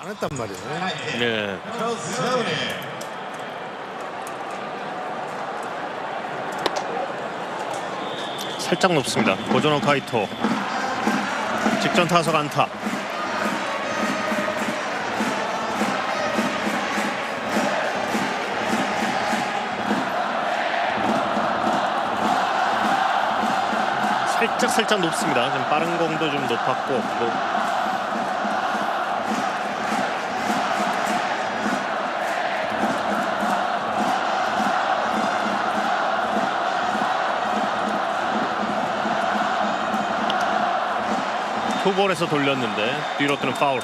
안 했단 말이에요. 네. 살짝 높습니다. 고전호 카이토. 직전 타석 안타. 살짝 살짝 높습니다. 좀 빠른 공도 좀 높았고 뭐 초벌에서 돌렸는데 뒤로 뜨는 파울.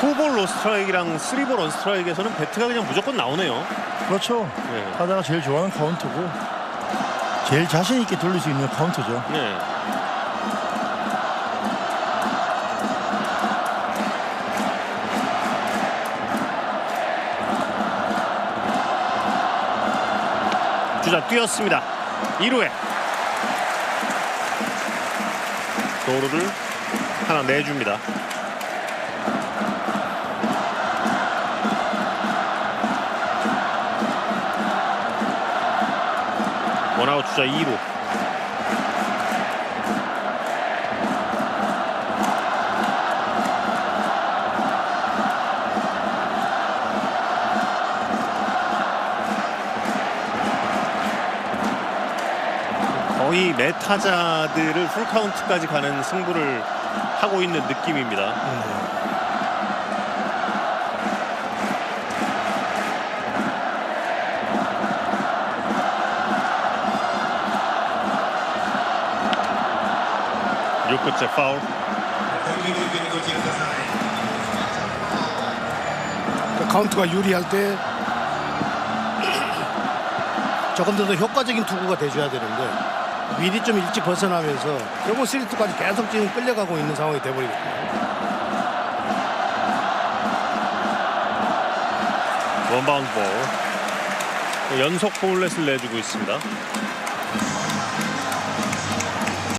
투볼 로스트라이크랑 쓰리볼 원스트라이크에서는 배트가 그냥 무조건 나오네요. 그렇죠. 네. 타자가 제일 좋아하는 카운트고 제일 자신 있게 돌릴 수 있는 카운트죠. 네. 주자 뛰었습니다. 2루에 도루를 하나 내줍니다. 원아웃 주자 2루 거의 네 메타자들을 풀카운트까지 가는 승부를 하고 있는 느낌입니다. 육 6구째 파울. 그 카운트가 유리할 때 조금 더 효과적인 투구가 돼줘야 되는데 미리 좀 일찍 벗어나면서 결국 스리트까지 계속 지금 끌려가고 있는 상황이 돼버리거든요. 원바운드 볼 연속 볼넷을 내주고 있습니다.